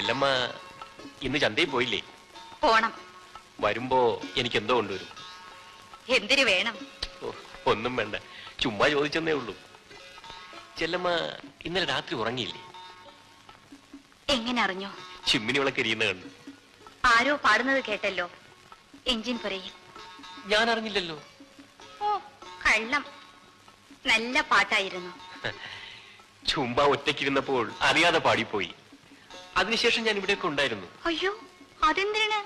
ചെല്ലമ്മ ഇന്ന് ചന്തയിൽ പോയില്ലേ? പോണം. വരുമ്പോ എനിക്ക് എന്തോ കൊണ്ടുവരും. എന്തിനു വേണം? ഒന്നും വേണ്ട. ചുമ്മാ ചോദിച്ചെന്നേ ഉള്ളൂ. ചെല്ലമ്മ ഇന്നലെ രാത്രി ഉറങ്ങിയില്ലേ? എങ്ങനെ അറിഞ്ഞു ചിമ്മിനി വിളക്ക് എരിയുന്ന കണ്ടു. ആരോ പാടുന്നത് കേട്ടല്ലോ. എഞ്ചിൻ പുരയിൽ. ഞാൻ അറിഞ്ഞില്ലല്ലോ ഓ കള്ളം. നല്ല പാട്ടായിരുന്നു. ചുമ്മാ ഒറ്റയ്ക്കിരുന്നപ്പോൾ അറിയാതെ പാടിപ്പോയി. അതിനുശേഷം ഞാൻ ഇവിടെയൊക്കെ ഉണ്ടായിരുന്നു. അയ്യോ അതെന്തിനാണ്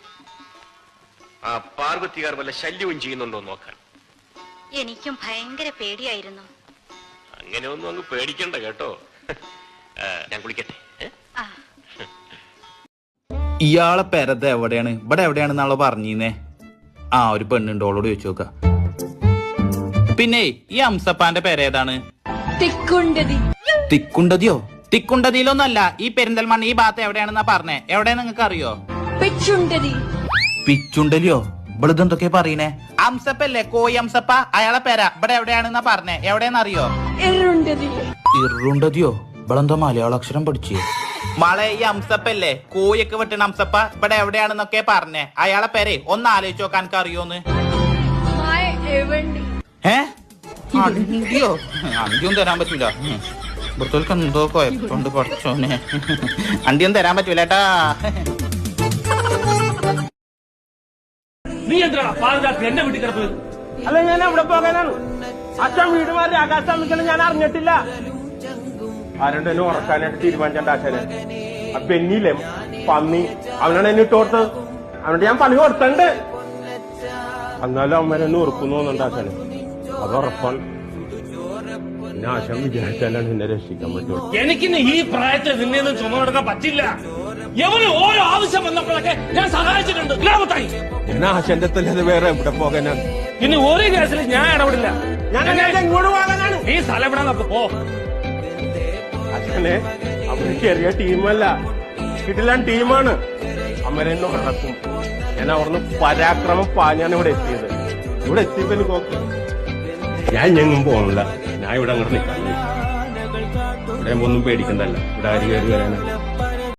ആ പാർവതികാർ വല്ല ശല്യവും ചെയ്യുന്നുണ്ടോ നോക്കാൻ. എനിക്കും ഭയങ്കര പേടിയായിരുന്നു. അങ്ങനെ ഒന്നും അങ്ങ് പേടിക്കണ്ട കേട്ടോ. ഞാൻ കുളിക്കട്ടെ ഇയാളെ പെരത് എവിടെയാണ്? ഇവിടെ എവിടെയാണെന്നാളോ പറഞ്ഞീന്നേ ആ ഒരു പെണ്ണുണ്ട് ഓളോട് ചോദിച്ചു നോക്ക. പിന്നെ ഈ അംസപ്പാന്റെ പേരേതാണ് തിക്കുണ്ടതി. തിക്കുണ്ടതിയോ? തിക്കുണ്ടതിയിലൊന്നല്ല ഈ പെരിന്തൽമണ്ണ ഈ ഭാഗത്ത് എവിടെയാണെന്നാ പറഞ്ഞേ? എവിടെ നിങ്ങൾക്ക് അറിയോ പിച്ചുണ്ടതി പിച്ചുണ്ടലിയോ? ഇവിടെ ഇതെന്തൊക്കെ പറയണേ? അംസപ്പല്ലേ കോയി അംസപ്പ? അയാളെ പേര. ഇവിടെ എവിടെയാണെന്നാ പറഞ്ഞേ? എവിടെയെന്ന് അറിയോ ഇറുണ്ടതിയോ ഇവളെന്തോ മലയാള അക്ഷരം പഠിച്ചേ? മളെ ഈ അംസപ്പല്ലേ? കോയൊക്കെ വെട്ടണ അംസപ്പ? ഇവിടെ എവിടെയാണെന്നൊക്കെ പറഞ്ഞേ. അയാളെ പേരെ ഒന്ന് ആലോചിച്ച് നോക്കാൻ എനിക്ക് അറിയോന്ന് എവണ്ടി. ഏ? അണ്ടിയൊന്നും തരാൻ പറ്റൂല. ഉം. ഇവിടുത്തോൽക്ക് എന്തോ കുഴപ്പമുണ്ട് പഠിച്ചോനെ അണ്ടിയൊന്നും തരാൻ പറ്റൂല ഏട്ടാ നീ എന്താ പാതിരാത്രി എന്റെ വീട്ടിൽ അല്ല ഞാൻ അവിടെ പോകാനാണ്? അച്ഛൻ വീട് മാറി ആകാശം നിൽക്കണം ഞാൻ അറിഞ്ഞിട്ടില്ല. എന്നെ ഉറക്കാനായിട്ട് തീരുമാനിച്ചാൽ അച്ഛനെ? ആ ബെന്നിയില്ലേ? പന്നി. അവനാണ് എന്നെ ഇട്ട് കൊടുത്തത്. അവനോട് ഞാൻ പണി കൊടുത്തണ്ട് എന്നാലും അവന്മാരെന്നെ ഉറക്കുന്നു തോന്നുന്നുണ്ട് അത് ഉറപ്പാണ്. പിന്നെ ആശം വിചാരിച്ചാലാണ് എന്നെ രക്ഷിക്കാൻ പറ്റുള്ളൂ എനിക്കിന്ന് ഈ പ്രായത്തിൽ നിന്നെ ഒന്നും ചുമടെടുക്കാൻ പറ്റില്ല. എവന് ഓരോ ആവശ്യം വന്നപ്പോഴൊക്കെ ഞാൻ സഹായിച്ചിട്ടുണ്ട്. ഗ്രാമത്തായി ഞാൻ ആശന്റെ അല്ലാതെ വേറെ എവിടെ പോകാനാണ് ഇനി ഒരു കേസിൽ ഞാൻ ഇടപെടില്ല. ഞാൻ പോകാനാണ്. നീ സ്ഥലം ഇവിടെ നമുക്ക് പോ. അച്ഛനെ അവർ ചെറിയ ടീമല്ല. കിട്ടില്ല ടീമാണ്. അമരെന്നെ ഉറക്കും ഞാൻ അവിടുന്ന് പരാക്രമം പാഞ്ഞാണ് ഇവിടെ എത്തിയത്. ഇവിടെ എത്തിയപ്പോ എനിക്ക് ഞാൻ ഞങ്ങും പോകണില്ല ഞാൻ ഇവിടെ അങ്ങോട്ട് നിൽക്കാം ഇവിടെ ഒന്നും പേടിക്കണ്ടല്ല. ഇവിടെ ആര് കയറി വരാനാ?